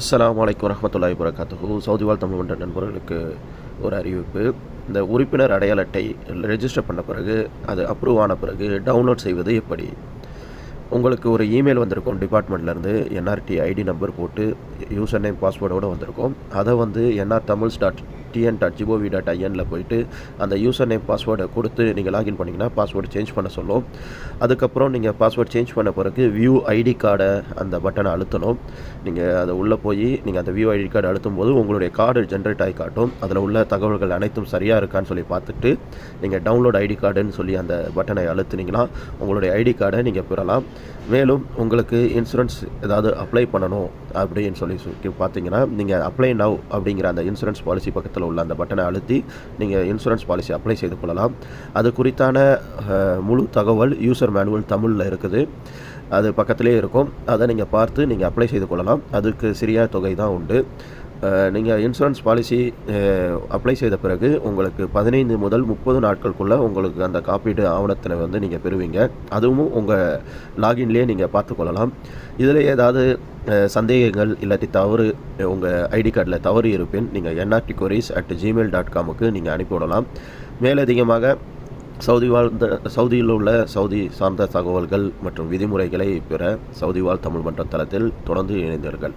அஸ்லாம் வலைக்கம் வரஹ்மத்துல்லாஹி வரகாத்துஹு சவுதி வாழ் தமிழ் மன்ற நண்பர்களுக்கு ஒரு அறிவிப்பு. இந்த உறுப்பினர் அடையாள அட்டை ரெஜிஸ்டர் பண்ண பிறகு அது அப்ரூவ் ஆன பிறகு டவுன்லோட் செய்வது எப்படி? உங்களுக்கு ஒரு இமெயில் வந்திருக்கும் டிபார்ட்மெண்ட்லேருந்து என்ஆர்டி ஐடி நம்பர் போட்டு யூசர் நேம் பாஸ்வேர்டோடு வந்திருக்கும். அதை வந்து NR Tamils dot TN dot GOV dot ஐஎனில் போயிட்டு அந்த யூசர் நேம் பாஸ்வேர்டை கொடுத்து நீங்கள் லாகின் பண்ணிங்கன்னா பாஸ்வேர்டு சேஞ்ச் பண்ண சொல்லும். அதுக்கப்புறம் நீங்கள் பாஸ்வேர்டு சேஞ்ச் பண்ண பிறகு வியூ ஐடி கார்டை அந்த பட்டனை அழுத்தணும். நீங்கள் அதை உள்ளே போய் நீங்கள் அந்த வியூ ஐடி கார்டு அழுத்தும் போது உங்களுடைய கார்டு ஜென்ரேட் ஆகி காட்டும். அதில் உள்ள தகவல்கள் அனைத்தும் சரியாக இருக்கான்னு சொல்லி பார்த்துட்டு நீங்கள் டவுன்லோட் ஐடி கார்டுன்னு சொல்லி அந்த பட்டனை அழுத்துனீங்கன்னா உங்களுடைய ஐடி கார்டை நீங்கள் பெறலாம். மேலும் உங்களுக்கு இன்சூரன்ஸ் ஏதாவது அப்ளை பண்ணணும் அப்படின்னு சொல்லி சொல்லி பார்த்தீங்கன்னா நீங்கள் அப்ளை நவ் அப்படிங்கிற அந்த இன்சூரன்ஸ் பாலிசி பக்கத்தில் உள்ள அந்த பட்டனை அழுத்தி நீங்கள் இன்சூரன்ஸ் பாலிசி அப்ளை செய்து கொள்ளலாம். அது குறித்தான முழு தகவல் யூசர் மேனுவல் தமிழில் இருக்குது. அது பக்கத்திலே இருக்கும். அதை நீங்கள் பார்த்து நீங்கள் அப்ளை செய்து கொள்ளலாம். அதுக்கு சிறிய தொகை தான் உண்டு. நீங்கள் இன்சூரன்ஸ் பாலிசி அப்ளை செய்த பிறகு உங்களுக்கு பதினைந்து முதல் முப்பது நாட்களுக்குள்ளே உங்களுக்கு அந்த காப்பீடு ஆவணத்தினை வந்து நீங்கள் பெறுவீங்க. அதுவும் உங்கள் லாகின்லேயே நீங்கள் பார்த்துக்கொள்ளலாம். இதில் ஏதாவது சந்தேகங்கள் இல்லாட்டி தவறு உங்கள் ஐடி கார்டில் தவறு இருப்பின் நீங்கள் என்ஆர்டி கொரிஸ் அட் ஜிமெயில் டாட் காமுக்கு நீங்கள் அனுப்பிவிடலாம் மேலதிகமாக சவுதி வாழ்ந்த சவுதியில் உள்ள சவுதி சார்ந்த தகவல்கள் மற்றும் விதிமுறைகளை பெற சவுதி வாழ் தமிழ் மன்ற தளத்தில் தொடர்ந்து இணைந்தீர்கள்